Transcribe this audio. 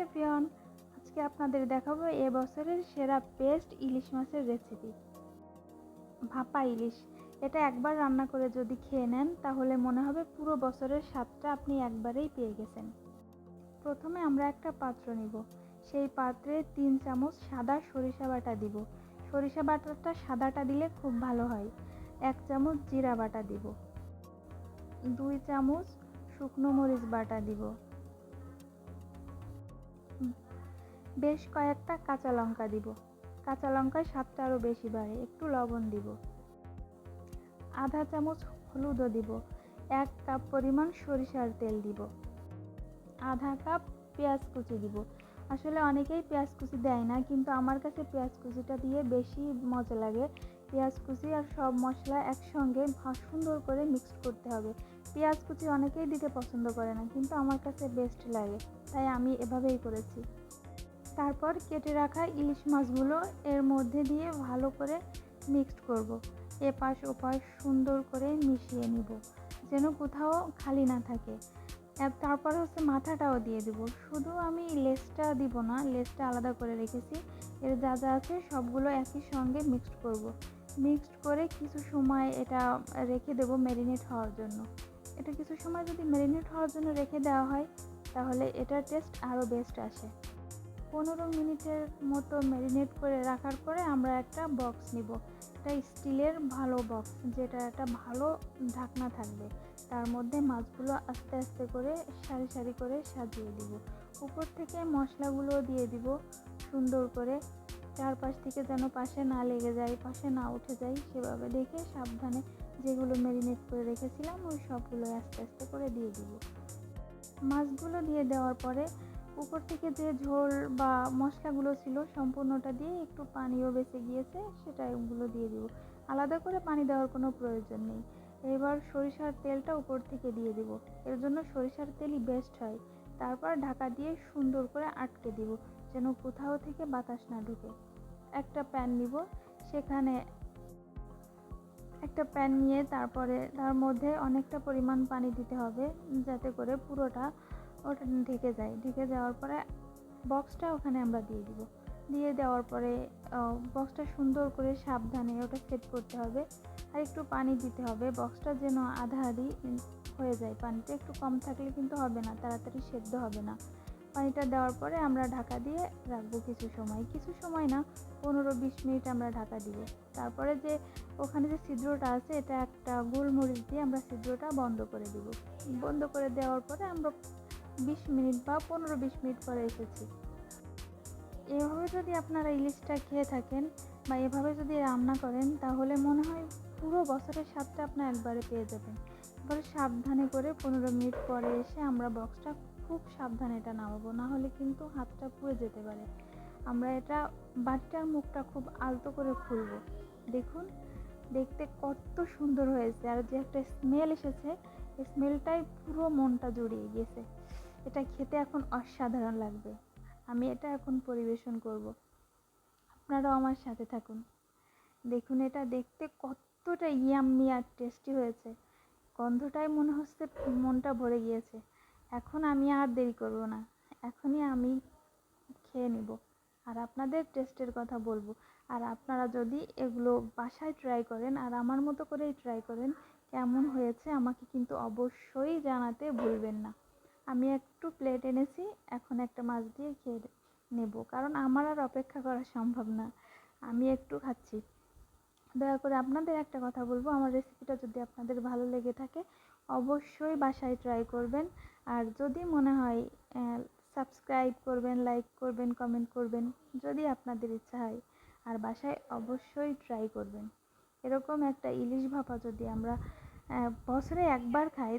Everyone আজকে আপনাদের দেখাবো এ বছরের সেরা বেস্ট ইলিশ মাছের রেসিপি ভাপা ইলিশ। এটা একবার রান্না করে যদি খেয়ে নেন, তাহলে মনে হবে পুরো বছরের স্বাদটা আপনি একবারেই পেয়ে গেছেন। প্রথমে আমরা একটা পাত্র নিব। সেই পাত্রে তিন চামচ সাদা সরিষা বাটা দিব। সরিষা বাটাটা সাদাটা দিলে খুব ভালো হয়। এক চামচ জিরা বাটা দিব। দুই চামচ শুকনো মরিচ বাটা দিব। বেশ কয়েকটা কাঁচা লঙ্কা দিব। কাঁচা লঙ্কায় স্বাদটা আরও বেশি বাড়ে, একটু লবণ দিব। আধা চামচ হলুদও দিব, এক কাপ পরিমাণ সরিষার তেল দিব, আধা কাপ পেঁয়াজ কুচি দিব। আসলে অনেকেই পেঁয়াজ কুচি দেয় না, কিন্তু আমার কাছে পেঁয়াজ কুচিটা দিয়ে বেশি মজা লাগে। পেঁয়াজ কুচি আর সব মশলা একসঙ্গে সুন্দর করে মিক্সড করতে হবে। পেঁয়াজ কুচি অনেকেই দিতে পছন্দ করে না, কিন্তু আমার কাছে বেস্ট লাগে, তাই আমি এভাবেই করেছি। তারপর কেটে রাখা ইলিশ মাছগুলো এর মধ্যে দিয়ে ভালো করে মিক্সড করব। এপাশ ওপাশ সুন্দর করে মিশিয়ে নিব, যেন কোথাও খালি না থাকে। তারপর হচ্ছে মাথাটাও দিয়ে দেব। শুধু আমি লেসটা দিব না, লেসটা আলাদা করে রেখেছি। এর যা যা আছে সবগুলো একই সঙ্গে মিক্সড করব। মিক্সড করে কিছু সময় এটা রেখে দেব ম্যারিনেট হওয়ার জন্য। এটা কিছু সময় যদি ম্যারিনেট হওয়ার জন্য রেখে দেওয়া হয়, তাহলে এটার টেস্ট আরও বেস্ট আসে। পনেরো মিনিটের মতো ম্যারিনেট করে রাখার পরে আমরা একটা বক্স নিব। এটা স্টিলের ভালো বক্স যেটা একটা ভালো ঢাকনা থাকবে। তার মধ্যে মাছগুলো আস্তে আস্তে করে সারি সারি করে সাজিয়ে দিব। উপর থেকে মশলাগুলো দিয়ে দিব সুন্দর করে। চারপাশ থেকে যেন পাশে না লেগে যায়, পাশে না উঠে যায়, সেভাবে দেখে সাবধানে যেগুলো ম্যারিনেট করে রেখেছিলাম, ওই সবগুলো আস্তে আস্তে করে দিয়ে দিব। মাছগুলো দিয়ে দেওয়ার পরে উপর থেকে যে ঝোল বা মশলাগুলো ছিল সম্পূর্ণটা দিয়ে একটু পানিও বেঁচে গিয়েছে সেটা ওগুলো দিয়ে দিব। আলাদা করে পানি দেওয়ার কোনো প্রয়োজন নেই। এবার সরিষার তেলটা উপর থেকে দিয়ে দিব। এর জন্য সরিষার তেলই বেস্ট হয়। তারপর ঢাকা দিয়ে সুন্দর করে আটকে দিব, যেন কোথাও থেকে বাতাস না ঢুকে। একটা প্যান নিব, সেখানে একটা প্যান নিয়ে তারপরে তার মধ্যে অনেকটা পরিমাণ পানি দিতে হবে, যাতে করে পুরোটা ওটা ঢেকে যায়। ঢেকে যাওয়ার পরে বক্সটা ওখানে আমরা দিয়ে দিব। দিয়ে দেওয়ার পরে বক্সটা সুন্দর করে সাবধানে ওটা সেট করতে হবে। আর একটু পানি দিতে হবে। বক্সটা যেন আধা আধি হয়ে যায়। পানিটা একটু কম থাকলে কিন্তু হবে না, তাড়াতাড়ি সেদ্ধ হবে না। পানিটা দেওয়ার পরে আমরা ঢাকা দিয়ে রাখব কিছু সময়। কিছু সময় না, পনেরো বিশ মিনিট আমরা ঢাকা দিব। তারপরে যে ওখানে যে ছিদ্রটা আছে, এটা একটা গোলমরিচ দিয়ে আমরা ছিদ্রটা বন্ধ করে দিব। বন্ধ করে দেওয়ার পরে আমরা বিশ মিনিট বা পনেরো বিশ মিনিট পরে এসেছি। এভাবে যদি আপনারা ইলিশটা খেয়ে থাকেন বা এভাবে যদি রান্না করেন, তাহলে মনে হয় পুরো বছরের স্বাদটা আপনার একবারে পেয়ে যাবেন। এবারে সাবধানে করে পনেরো মিনিট পরে এসে আমরা বক্সটা খুব সাবধানে এটা নামাবো, না হলে কিন্তু হাতটা পুড়ে যেতে পারে। আমরা এটা বাটিটার মুখটা খুব আলতো করে খুলবো। দেখুন, দেখতে কত সুন্দর হয়েছে। আর যে একটা স্মেল এসেছে, এই স্মেলটাই পুরো মনটা জড়িয়ে গেছে। এটা খেতে এখন অসাধারণ লাগবে। আমি এটা এখন পরিবেশন করব। আপনারাও আমার সাথে থাকুন। দেখুন, এটা দেখতে কতটা ইয়াম্মি আর টেস্টি হয়েছে। গন্ধটাই মনে হচ্ছে মনটা ভরে গিয়েছে। এখন আমি আর দেরি করব না। এখনই আমি খেয়ে নিব। আর আপনাদের টেস্টের কথা বলব। আর আপনারা যদি এগুলো বাসায় ট্রাই করেন আর আমার মতো করেই ট্রাই করেন, কেমন হয়েছে আমাকে কিন্তু অবশ্যই জানাতে ভুলবেন না। আমি একটু প্লেট এনেছি, এখন একটা মাছ দিয়ে খেয়ে নেব। কারণ আমার আর অপেক্ষা করা সম্ভব না। আমি একটু খাচ্ছি। দয়া করে আপনাদের একটা কথা বলব, আমার রেসিপিটা যদি আপনাদের ভালো লেগে থাকে, অবশ্যই বাসায় ট্রাই করবেন। আর যদি মনে হয় সাবস্ক্রাইব করবেন লাইক করবেন কমেন্ট করবেন, যদি আপনাদের ইচ্ছা হয়, আর বাসায় অবশ্যই ট্রাই করবেন। এরকম একটা ইলিশ ভাপা যদি আমরা বছরে একবার খাই